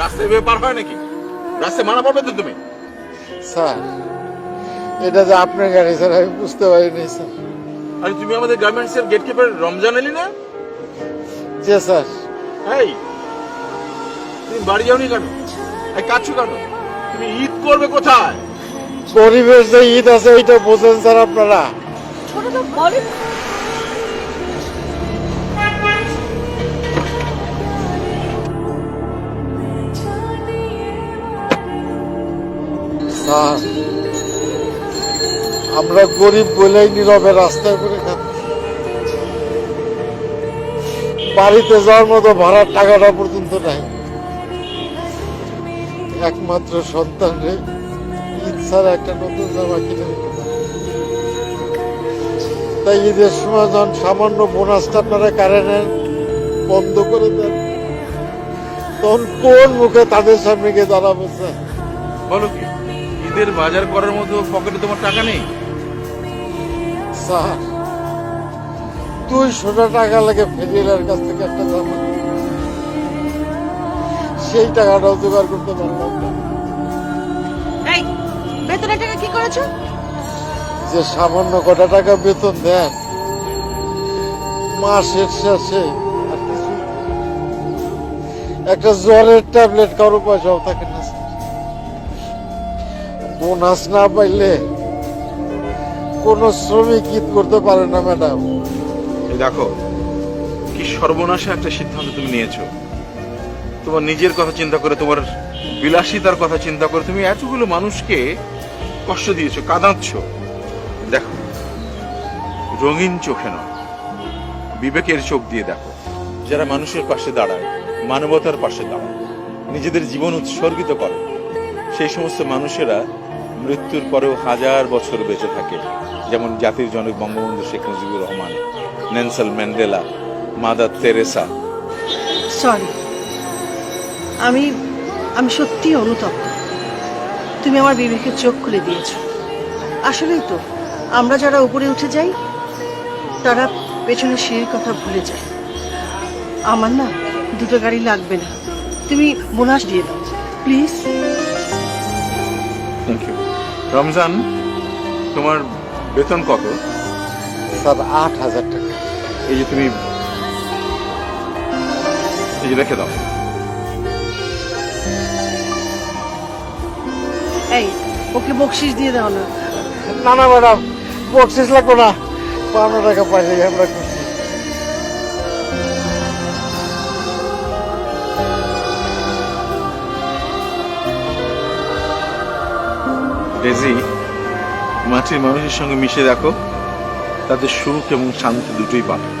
রাস্তায় এভাবে পার হয় নাকি? রাস্তায় মানা পড়বে তো তুমি? স্যার এটা যে আপনার গাড়ি স্যার আমি বুঝতে পারিনি স্যার। আরে তুমি আমাদের গার্মেন্টস এর গেট কিপার রমজান এলি না? যে স্যার। এই তুমি বাড়ি যাওনি কেন? এই কাছো কেন? তুমি ঈদ করবে কোথায়? পরিবেশ যে ঈদ আছে এইটা বোঝেন স্যার আপনারা। ছোট তো বলেন স্যার আমরা গরিব বলেই নীরবে রাস্তায় করে খাচ্ছি বাড়িতে যাওয়ার মতো ভাড়ার টাকাটা পর্যন্ত নাই। একমাত্র সন্তান রে। ছাড়া একটা নতুন জামা কিনে তাই ঈদের সময় যখন সামান্য বোনাসটা আপনারা কারেন্টের বন্ধ করে দেন, তখন কোন মুখে তাদের সামনে গিয়ে দাঁড়াবো স্যার? বলো কি? ঈদের বাজার করার মতো পকেটে তোমার টাকা নেই? স্যার দুইশোটা টাকা লাগে ফেরিয়ালের কাছ থেকে একটা জামা সেই টাকাটাও জোগাড় করতে পারলাম না। বেতনের টাকা কি করেছ? যে সামান্য কটা টাকা বেতন দেন মাসের শেষে আর একটা জ্বরের ট্যাবলেট কারও পয়সাও থাকে না। বোনাস না পাইলে কোনো শ্রমিক ঈদ করতে পারে না, ম্যাডাম। এই দেখো, কি সর্বনাশে একটা সিদ্ধান্ত তুমি নিয়েছো। তোমার নিজের কথা চিন্তা করে, তোমার বিলাসিতার কথা চিন্তা করে তুমি এতগুলো মানুষকে কষ্ট দিয়েছ, কাঁদাচ্ছ। দেখো, রঙিন চোখে নয়, বিবেকের চোখ দিয়ে দেখো। যারা মানুষের পাশে দাঁড়ায়, মানবতার পাশে দাঁড়ায়, নিজেদের জীবন উৎসর্গিত করে, সেই সমস্ত মানুষেরা মৃত্যুর পরেও হাজার বছর বেঁচে থাকে। যেমন জাতির জনক Bangabandhu Sheikh Mujibur Rahman Nelson Mandela Mother Teresa. Sorry আমি আমি সত্যি অনুতপ্ত। তুমি আমার বিবেকের চোখ খুলে দিয়েছ। আসলেই তো আমরা যারা উপরে উঠে যাই তারা পেছনে সিঁড়ির কথা ভুলে যায়। আমার না দুটো গাড়ি লাগবে না। তুমি বোনাস দিয়ে দাও প্লিজ থ্যাংক ইউ রমজান তোমার বেতন কত? স্যার আট হাজার টাকা। এই যে তুমি এই যে রেখে দাও। এই ওকে বকশিস দিয়ে দাও না। না না ম্যাডাম বকশিস লাগবো না। পাওনা টাকা পাইলে আমরা খুশি ডেজি মাটির মানুষের সঙ্গে মিশে দেখো তাদের সুখ এবং শান্তি দুটোই পাবে।